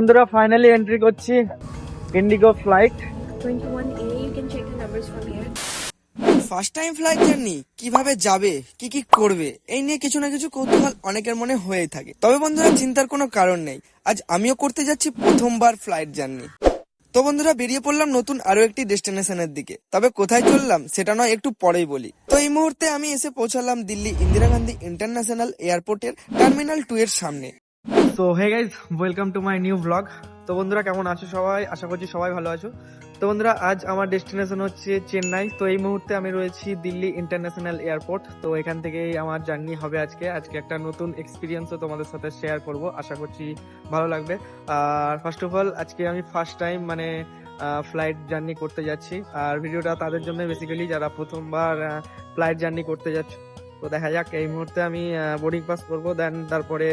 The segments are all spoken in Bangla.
বন্ধুরা ফাইনালি এন্ট্রি করছি IndiGo flight 21A, you can check the numbers from here. First time flight journey কীভাবে যাবে কি কি করবে এই নিয়ে কিছু না কিছু কৌতূহল অনেকের মনে হয়েই থাকে। তবে বন্ধুরা চিন্তার কোনো কারণ নেই। আজ আমিও করতে যাচ্ছি প্রথমবার ফ্লাইট জার্নি তো বন্ধুরা বেরিয়ে পড়লাম নতুন আরও একটি ডেস্টিনেশনের দিকে। তবে কোথায় চললাম সেটা নয় একটু পরেই বলি। তো এই মুহূর্তে আমি এসে পৌঁছালাম দিল্লি ইন্দিরা গান্ধী ইন্টারন্যাশনাল এয়ারপোর্টের টার্মিনাল টু এর সামনে। তো hey guys welcome to my new blog তো বন্ধুরা, কেমন আছো সবাই? আশা করছি সবাই ভালো আছো। তো বন্ধুরা, আজ আমার ডেস্টিনেশন হচ্ছে চেন্নাই। তো এই মুহূর্তে আমি রয়েছি দিল্লি ইন্টারন্যাশনাল এয়ারপোর্ট তো এখান থেকেই আমার জার্নি হবে আজকে। আজকে একটা নতুন এক্সপিরিয়েন্সও তোমাদের সাথে শেয়ার করব। আশা করছি ভালো লাগবে। আর ফার্স্ট অফ অল আজকে আমি ফার্স্ট টাইম মানে ফ্লাইট জার্নি করতে যাচ্ছি। আর ভিডিওটা তাদের জন্য বেসিক্যালি যারা প্রথমবার ফ্লাইট জার্নি করতে যাচ্ছে, তো দেখা যাক। এই মুহূর্তে আমি বোর্ডিং পাস করব। দেন তারপরে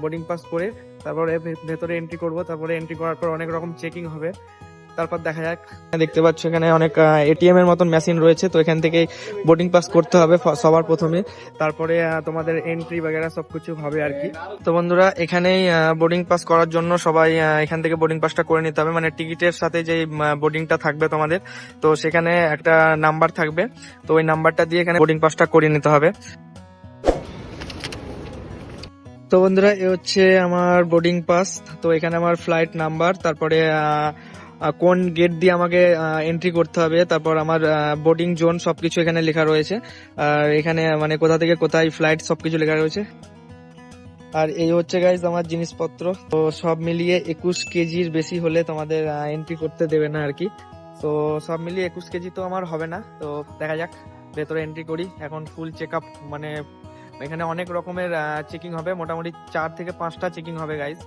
বোর্ডিং পাস করে তারপরে ভেতরে এন্ট্রি করব, তারপরে এন্ট্রি করার পর অনেক রকম চেকিং হবে। তারপর দেখা যাক। দেখতে পাচ্ছ এখানে অনেক এটিএম এর মতন মেশিন রয়েছে, তো এখান থেকে বোর্ডিং পাস করতে হবে সবার প্রথমে। তারপরে তোমাদের এন্ট্রি বাগেরা সবকিছু হবে আর কি। তো বন্ধুরা, এখানেই বোর্ডিং পাস করার জন্য সবাই এখান থেকে বোর্ডিং পাসটা করে নিতে হবে। মানে টিকিটের সাথে যে বোর্ডিংটা থাকবে তোমাদের, তো সেখানে একটা নাম্বার থাকবে। তো ওই নাম্বারটা দিয়ে এখানে বোর্ডিং পাসটা করে নিতে হবে। তো বন্ধুরা, এ হচ্ছে আমার বোর্ডিং পাস তো এখানে আমার ফ্লাইট নাম্বার তারপরে কোন গেট দিয়ে আমাকে এন্ট্রি করতে হবে, তারপর আমার বোর্ডিং জোন সবকিছু এখানে লেখা রয়েছে। আর এখানে মানে কোথা থেকে কোথায় ফ্লাইট সবকিছু লেখা রয়েছে। আর এই হচ্ছে গাইজ আমার জিনিসপত্র। তো সব মিলিয়ে একুশ কেজির বেশি হলে তোমাদের এন্ট্রি করতে দেবে না আর কি। তো সব মিলিয়ে একুশ কেজি তো আমার হবে না। তো দেখা যাক, ভেতরে এন্ট্রি করি। এখন ফুল চেক আপ মানে এখানে অনেক রকমের চেকিং হবে। মোটামুটি চার থেকে পাঁচটা চেকিং হবে গাইজ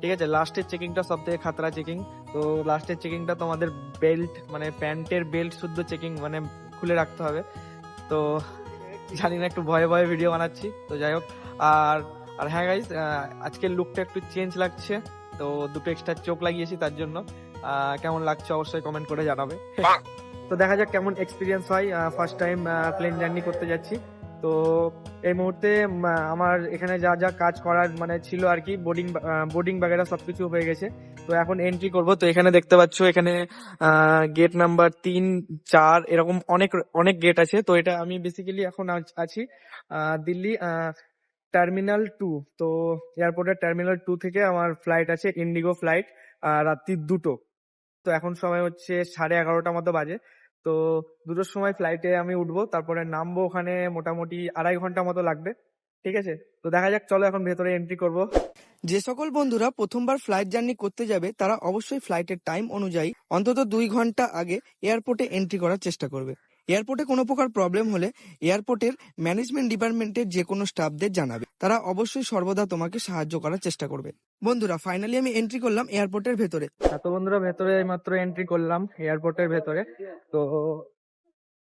ঠিক আছে? লাস্টের চেকিংটা সব থেকে খাতরা চেকিং তো লাস্টের চেকিংটা তোমাদের বেল্ট মানে প্যান্টের বেল্ট শুদ্ধ চেকিং মানে খুলে রাখতে হবে। তো জানি না একটু ভয়ে ভয়ে ভিডিও বানাচ্ছি। তো যাই হোক আর আর হ্যাঁ গাইজ আজকের লুকটা একটু চেঞ্জ লাগছে। তো দুটো এক্সট্রা চোখ লাগিয়েছি তার জন্য। কেমন লাগছে অবশ্যই কমেন্ট করে জানাবে। তো দেখা যাক কেমন এক্সপিরিয়েন্স হয় ফার্স্ট টাইম প্লেন জার্নি করতে যাচ্ছি। তো এই মুহূর্তে আমার এখানে যা যা কাজ করার মানে ছিল আর কি বোর্ডিং বোর্ডিং বাগেরা সবকিছু হয়ে গেছে। তো এখন এন্ট্রি করব। তো এখানে দেখতে পাচ্ছ, এখানে গেট নাম্বার তিন, চার, এরকম অনেক অনেক গেট আছে। তো এটা আমি বেসিক্যালি এখন আছি দিল্লি টার্মিনাল টু তো এয়ারপোর্টের টার্মিনাল টু থেকে আমার ফ্লাইট আছে ইন্ডিগো ফ্লাইট রাত্রি দুটো। তো এখন সময় হচ্ছে সাড়ে এগারোটা মতো বাজে। তো দুটোর সময় ফ্লাইটে আমি উঠবো, তারপরে নামবো ওখানে মোটামুটি আড়াই ঘণ্টা মতো লাগবে, ঠিক আছে? তো দেখা যাক, চলো এখন ভেতরে এন্ট্রি করব। যে সকল বন্ধুরা প্রথমবার ফ্লাইট জার্নি করতে যাবে, তারা অবশ্যই ফ্লাইটের টাইম অনুযায়ী অন্তত দুই ঘণ্টা আগে এয়ারপোর্টে এন্ট্রি করার চেষ্টা করবে। এয়ারপোর্টে কোনো প্রকার প্রবলেম হলে এয়ারপোর্টের ম্যানেজমেন্ট ডিপার্টমেন্টের যে কোনো স্টাফদের জানাবে। তারা অবশ্যই সর্বদা তোমাকে সাহায্য করার চেষ্টা করবে। বন্ধুরা ফাইনালি আমি এন্ট্রি করলাম এয়ারপোর্টের ভেতরে। এত বন্ধুরা ভেতরে মাত্র এন্ট্রি করলাম এয়ারপোর্টের ভেতরে। তো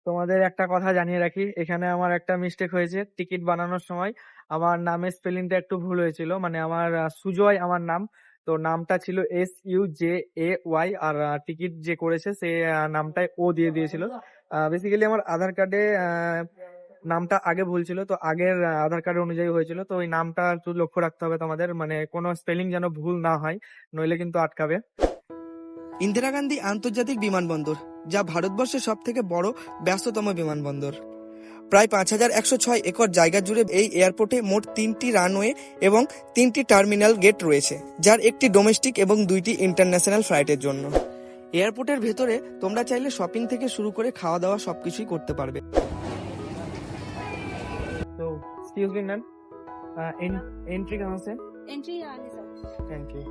তোমাদের একটা কথা জানিয়ে রাখি এখানে আমার একটা মিস্টেক হয়েছে টিকিট বানানোর সময়। আমার নামের স্পেলিংটা একটু ভুল হয়েছিল মানে আমার সুজয় আমার নাম। তো নামটা ছিল S U J A Y R ticket যে করেছে সে আহ, নামটায় ও দিয়ে দিয়েছিল। বেসিক্যালি আমার আধার কার্ডে নামটা আগে ভুল ছিল, তো আগের আধার কার্ড অনুযায়ী হয়েছিল, তো ওই নামটা একটু লক্ষ্য রাখতে হবে তোমাদের মানে কোনো স্পেলিং যেন ভুল না হয়, নইলে কিন্তু আটকাবে। ইন্দিরা গান্ধী আন্তর্জাতিক বিমানবন্দর, যা ভারতবর্ষের সব থেকে বড় ব্যস্ততম বিমানবন্দর। প্রায় পাঁচ হাজার একশো ছয় একর জায়গা জুড়ে এই এয়ারপোর্টে মোট তিনটি রানওয়ে এবং তিনটি টার্মিনাল গেট রয়েছে, যার একটি ডোমেস্টিক এবং দুইটি ইন্টারন্যাশনাল ফ্লাইটের জন্য। এয়ারপোর্টের ভেতরে তোমরা চাইলে শপিং থেকে শুরু করে খাওয়া দাওয়া সবকিছুই করতে পারবে। তো এক্সকিউজ মি ম্যাম এন্ট্রি কেমন আছে এন্ট্রি থ্যাংক ইউ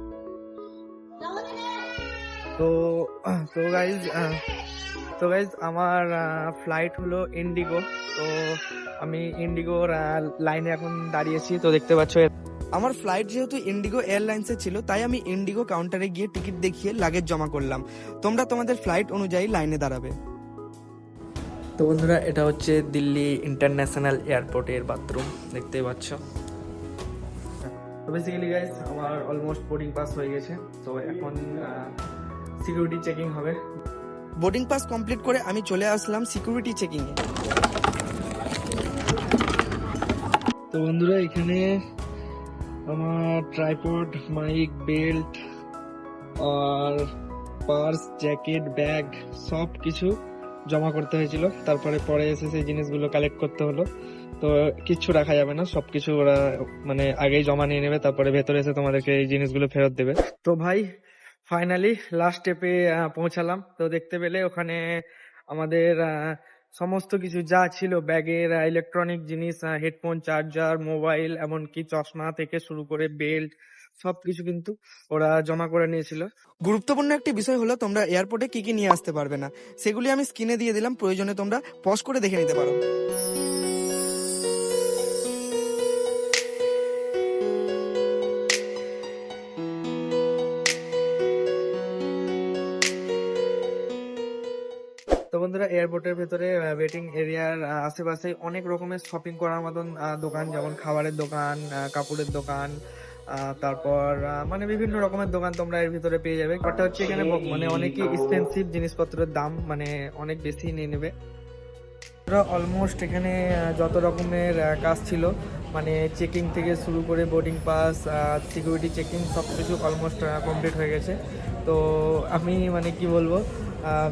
তো তো গাইজ তো গাইজ আমার uh, ফ্লাইট হলো ইন্ডিগো তো আমি ইন্ডিগোর লাইনে uh, এখন দাঁড়িয়েছি তো দেখতে পাচ্ছ আমার ফ্লাইট যেহেতু ইন্ডিগো এয়ারলাইন্সে ছিল তাই আমি ইন্ডিগো কাউন্টারে গিয়ে টিকিট দেখিয়ে লাগেজ জমা করলাম। তোমরা তোমাদের ফ্লাইট অনুযায়ী লাইনে দাঁড়াবে। তো বন্ধুরা এটা হচ্ছে দিল্লি ইন্টারন্যাশনাল এয়ারপোর্টের বাথরুম দেখতেই পাচ্ছ। তো বেসিক্যালি গাইজ আমার অলমোস্ট বোর্ডিং পাস হয়ে গেছে। তো এখন সিকিউরিটি চেকিং হবে। বোর্ডিং পাস কমপ্লিট করে আমি চলে আসলাম সিকিউরিটি চেকিং এ। তো বন্ধুরা এখানে আমার ট্রাইপড মাইক বেল্ট আর পার্স জ্যাকেট ব্যাগ সব কিছু জমা করতে হয়েছিল। তারপরে পরে এসে সেই জিনিসগুলো কালেক্ট করতে হলো। তো কিচ্ছু রাখা যাবে না, সবকিছু ওরা মানে আগেই জমা নিয়ে নেবে, তারপরে ভেতরে এসে তোমাদেরকে এই জিনিসগুলো ফেরত দেবে। তো ভাই ফাইনালি লাস্ট স্টেপে পৌঁছালাম। তো দেখতে পেলে ওখানে আমাদের সমস্ত কিছু যা ছিল ব্যাগের ইলেকট্রনিক জিনিস হেডফোন চার্জার মোবাইল এমনকি চশমা থেকে শুরু করে বেল্ট সবকিছু কিন্তু ওরা জমা করে নিয়েছিল। গুরুত্বপূর্ণ একটি বিষয় হলো তোমরা এয়ারপোর্টে কি কি নিয়ে আসতে পারবে না। সেগুলি আমি স্ক্রিনে দিয়ে দিলাম প্রয়োজনে তোমরা পজ করে দেখে নিতে পারো। তো বন্ধুরা এয়ারপোর্টের ভেতরে ওয়েটিং এরিয়ার আশেপাশে অনেক রকমের শপিং করার মতন দোকান, যেমন খাবারের দোকান কাপড়ের দোকান তারপর মানে বিভিন্ন রকমের দোকান তোমরা এর ভিতরে পেয়ে যাবে। কথা হচ্ছে এখানে মানে অনেকই এক্সপেন্সিভ জিনিসপত্রের দাম মানে অনেক বেশি নিয়ে নেবে। অলমোস্ট এখানে যত রকমের কাজ ছিল মানে চেকিং থেকে শুরু করে বোর্ডিং পাস সিকিউরিটি চেকিং সব কিছু অলমোস্ট কমপ্লিট হয়ে গেছে। তো আমি মানে কি বলব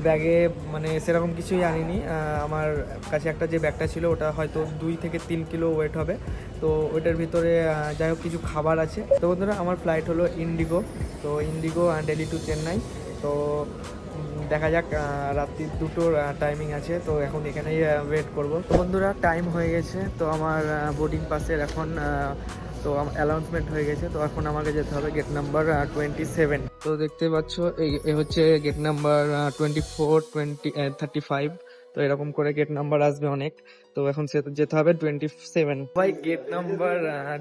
ব্যাগে মানে সেরকম কিছুই আনিনি। আমার কাছে একটা যে ব্যাগটা ছিল, ওটা হয়তো দুই থেকে তিন কিলো ওয়েট হবে। তো ওইটার ভিতরে যাই হোক, কিছু খাবার আছে। তো বন্ধুরা, আমার ফ্লাইট হলো ইন্ডিগো তো ইন্ডিগো ডেলি টু চেন্নাই তো দেখা যাক রাত্রি দুটোর টাইমিং আছে। তো এখন এখানেই ওয়েট করব। বন্ধুরা টাইম হয়ে গেছে। তো আমার বোর্ডিং পাসের এখন তো অ্যানাউন্সমেন্ট হয়ে গেছে, তো এখন আমাকে যেতে হবে গেট নাম্বার টোয়েন্টি সেভেন তো দেখতে পাচ্ছ, এই হচ্ছে gate number twenty four twenty thirty five তো এরকম করে গেট নাম্বার আসবে অনেক। তো এখন সে যেতে হবে টোয়েন্টি সেভেন ভাই গেট নাম্বার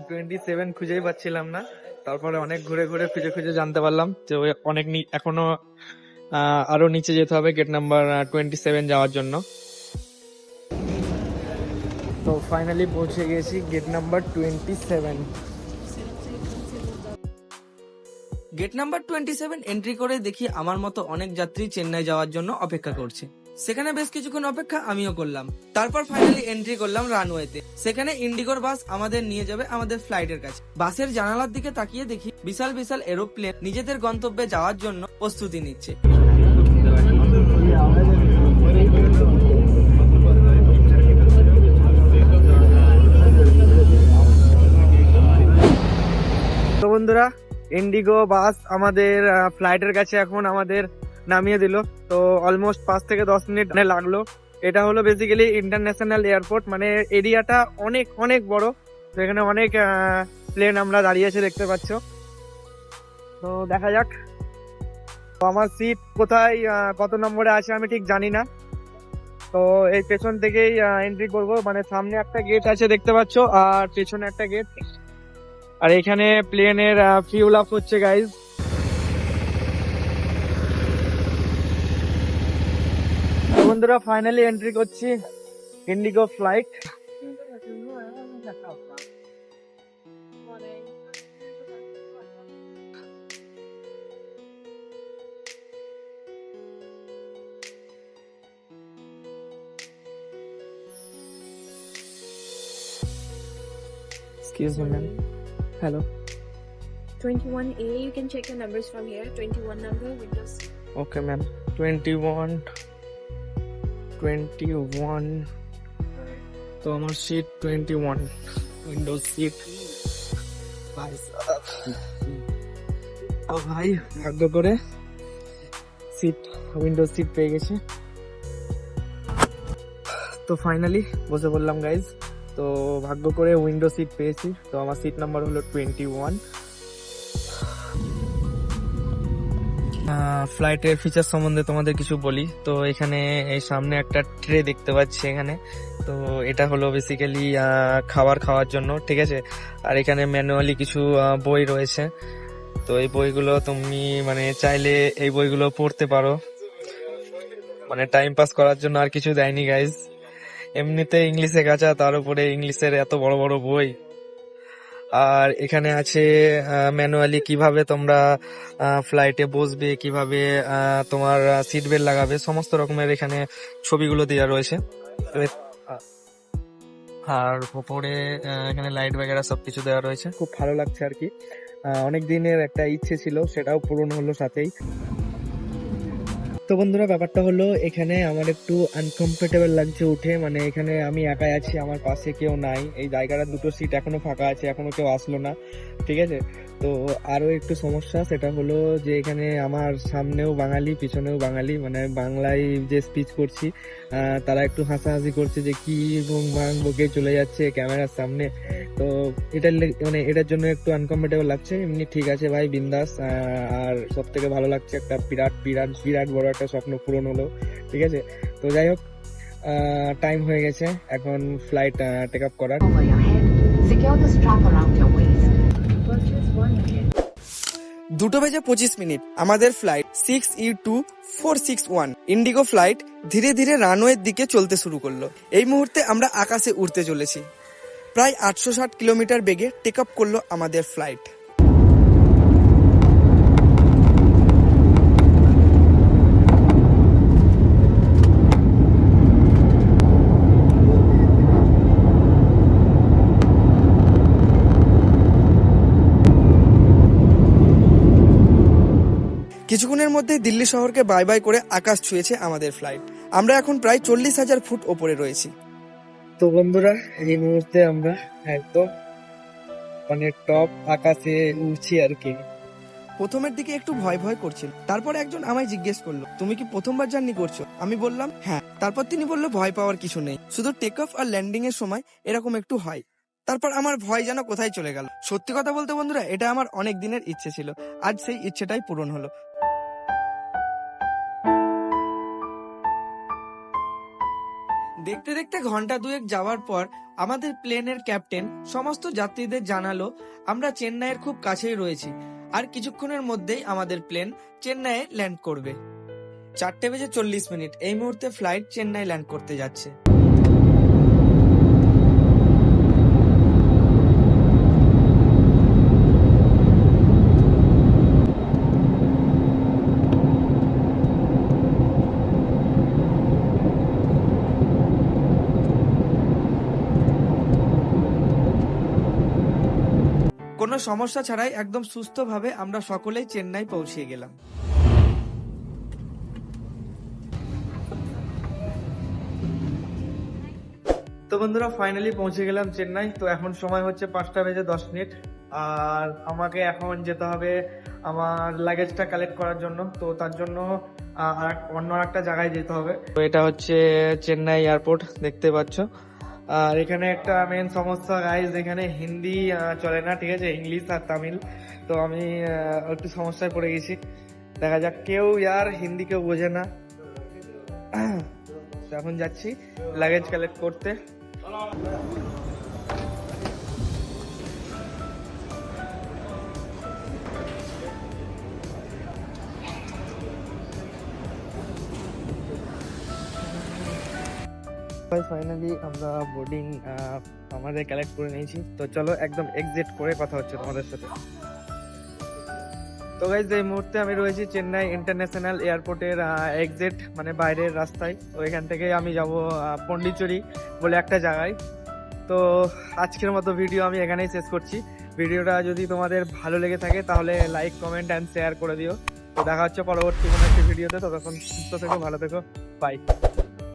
টোয়েন্টি সেভেন খুঁজেই পাচ্ছিলাম না। তারপরে অনেক ঘুরে ঘুরে, খুঁজে খুঁজে জানতে পারলাম যে অনেক এখনও আরও নিচে যেতে হবে গেট নাম্বার টোয়েন্টি সেভেন যাওয়ার জন্য। তো ফাইনালি পৌঁছে গেছি gate number twenty seven gate number twenty seven entry করে দেখি আমার মতো অনেক যাত্রী চেন্নাই যাওয়ার জন্য অপেক্ষা করছে। সেখানে বেশ কিছুক্ষণ অপেক্ষা আমিও করলাম। তারপর ফাইনালি এন্ট্রি করলাম রানওয়েতে সেখানে ইন্ডিগোর বাস আমাদের নিয়ে যাবে আমাদের ফ্লাইটের কাছে। বাসের জানালার দিকে তাকিয়ে দেখি বিশাল বিশাল এরোপ্লেন নিজেদের গন্তব্যে যাওয়ার জন্য প্রস্তুতি নিচ্ছে। বন্ধুরা ইন্ডিগো বাস আমাদের ফ্লাইটের কাছে এখন আমাদের নামিয়ে দিল। তো অলমোস্ট পাঁচ থেকে দশ মিনিট মানে লাগল। এটা হলো বেসিক্যালি ইন্টারন্যাশনাল এয়ারপোর্ট মানে এরিয়াটা অনেক অনেক বড়। তো এখানে অনেক প্লেন আমরা দাঁড়িয়ে আছে দেখতে পাচ্ছ। তো দেখা যাক। আমার সিট কোথায় কত নম্বরে আছে আমি ঠিক জানি না। তো এই পেছন থেকেই এন্ট্রি করব। মানে সামনে একটা গেট আছে দেখতে পাচ্ছ, আর পেছনে একটা গেট আর এখানে প্লেনের ফিউল আপ হচ্ছে গাইজ বন্ধুরা ফাইনালি এন্ট্রি করছি IndiGo flight excuse me ma'am hello 21A, you can check your numbers from here. 21 number, windows. Twenty one twenty one তো আমার seat twenty one windows seat ও ভাই ভাগ্য করে সিট উইন্ডোজ সিট পেয়ে গেছি। তো ফাইনালি বসে বললাম গাইজ তো ভাগ্য করে উইন্ডো সিট পেয়েছি। তো আমার সিট নাম্বার হলো টোয়েন্টি ওয়ান ফ্লাইটের ফিচার সম্বন্ধে তোমাদের কিছু বলি। তো এখানে এই সামনে একটা ট্রে দেখতে পাচ্ছি এখানে। তো এটা হলো বেসিক্যালি খাবার খাওয়ার জন্য, ঠিক আছে? আর এখানে ম্যানুয়ালি কিছু বই রয়েছে। তো এই বইগুলো তুমি মানে চাইলে এই বইগুলো পড়তে পারো। মানে টাইম পাস করার জন্য আর কিছু দেয়নি গাইজ এমনিতে ইংলিশে গাছা তার উপরে ইংলিশের এত বড় বড় বই। আর এখানে আছে ম্যানুয়ালি কীভাবে তোমরা ফ্লাইটে বসবে, কীভাবে তোমার সিট বেল্ট লাগাবে, সমস্ত রকমের এখানে ছবিগুলো দেওয়া রয়েছে। আর ওপরে এখানে লাইট বাগেরা সব কিছু দেওয়া রয়েছে। খুব ভালো লাগছে আর কি। অনেক দিনের একটা ইচ্ছে ছিল, সেটাও পূরণ হলো সাথেই। তো বন্ধুরা, ব্যাপারটা হলো এখানে আমার একটু আনকমফোর্টেবল লাগছে উঠে। মানে এখানে আমি একাই আছি, আমার পাশে কেউ নাই। এই জায়গাটা, দুটো সিট এখনও ফাঁকা আছে, এখনও কেউ আসলো না। ঠিক আছে? তো আরও একটু সমস্যা, সেটা হলো যে এখানে আমার সামনেও বাঙালি, পিছনেও বাঙালি। মানে বাংলায় যে স্পিচ করছি তারা একটু হাসাহাসি করছে যে কি ভাঙ বকে চলে যাচ্ছে ক্যামেরার সামনে। তো এটার মানে এটার জন্য একটু আনকমফোর্টেবল লাগছে। এমনি ঠিক আছে ভাই বিন্দাস। আর সব থেকে ভালো লাগছে একটা বিরাট বিরাট বিরাট বড় একটা স্বপ্ন পূরণ হলো ঠিক আছে? তো যাই হোক টাইম হয়ে গেছে। এখন ফ্লাইট টেক আপ করার. দুটো বেজে পঁচিশ মিনিট আমাদের flight six E two four six one IndiGo flight ধীরে ধীরে রানওয়ের দিকে চলতে শুরু করল। এই মুহূর্তে আমরা আকাশে উড়তে চলেছি। প্রায় আটশো ষাট কিলোমিটার বেগে টেক আপ করল আমাদের ফ্লাইট কিছুক্ষণের মধ্যে দিল্লি শহরকে বাই বাই করে আকাশ ছুঁয়েছে আমাদের ফ্লাইট আমরা এখন প্রায় চল্লিশ হাজার ফুট ওপরে রয়েছি। তো বন্ধুরা, এই মুহূর্তে আমরা একদম মানে টপ আকাশে উঠছি আর কি। প্রথমের দিকে একটু ভয় ভয় করছিল। তারপর একজন আমায় জিজ্ঞেস করল, তুমি কি প্রথমবার জার্নি করছ? আমি বললাম হ্যাঁ। তারপর তিনি বলল, ভয় পাওয়ার কিছু নেই। শুধু টেক অফ আর ল্যান্ডিং এর সময় এরকম একটু হয়। তারপর আমার ভয় যেন কোথায় চলে গেল। সত্যি কথা বলতে বন্ধুরা, এটা আমার অনেক দিনের ইচ্ছে ছিল। আজ সেই ইচ্ছেটাই পূরণ হলো। দেখতে দেখতে ঘণ্টা দুয়েক যাওয়ার পর আমাদের প্লেনের ক্যাপ্টেন সমস্ত যাত্রীদের জানালো, আমরা চেন্নাইয়ের খুব কাছেই রয়েছি। আর কিছুক্ষণের মধ্যেই আমাদের প্লেন চেন্নাইয়ে ল্যান্ড করবে। চারটে বেজে চল্লিশ মিনিট। এই মুহূর্তে ফ্লাইট চেন্নাই ল্যান্ড করতে যাচ্ছে। কোনো সমস্যা ছাড়াই একদম সুস্থভাবে আমরা সকলেই চেন্নাই পৌঁছে গেলাম। তো বন্ধুরা ফাইনালি পৌঁছে গেলাম চেন্নাই। তো এখন সময় হচ্ছে পাঁচটা বেজে দশ মিনিট। আর আমাকে এখন যেতে হবে আমার লাগেজটা কালেক্ট করার জন্য। তো তার জন্য অন্য একটা জায়গায় যেতে হবে। তো এটা হচ্ছে চেন্নাই এয়ারপোর্ট দেখতে পাচ্ছ। আর এখানে একটা মেন সমস্যা গাইজ এখানে হিন্দি চলে না, ঠিক আছে? ইংলিশ আর তামিল। তো আমি একটু সমস্যায় পড়ে গেছি। দেখা যাক কেউ ইয়ার হিন্দি কেউ বোঝে না। এখন যাচ্ছি লাগেজ কালেক্ট করতে। ফাইনালি আমরা বোর্ডিং আমাদের কালেক্ট করে নিয়েছি। তো চলো একদম এক্সিট করে কথা হচ্ছে তোমাদের সাথে। তো গাইজ এই মুহূর্তে আমি রয়েছি চেন্নাই ইন্টারন্যাশনাল এয়ারপোর্টের এক্সিট মানে বাইরের রাস্তায়। তো এখান থেকে আমি যাব পন্ডিচেরি বলে একটা জায়গায়। তো আজকের মতো ভিডিও আমি এখানেই শেষ করছি। ভিডিওটা যদি তোমাদের ভালো লেগে থাকে, তাহলে লাইক কমেন্ট অ্যান্ড শেয়ার করে দিও। তো দেখা হচ্ছে পরবর্তী কোনো একটি ভিডিওতে ততক্ষণ সুস্থ থেকো, ভালো থেকো। বাই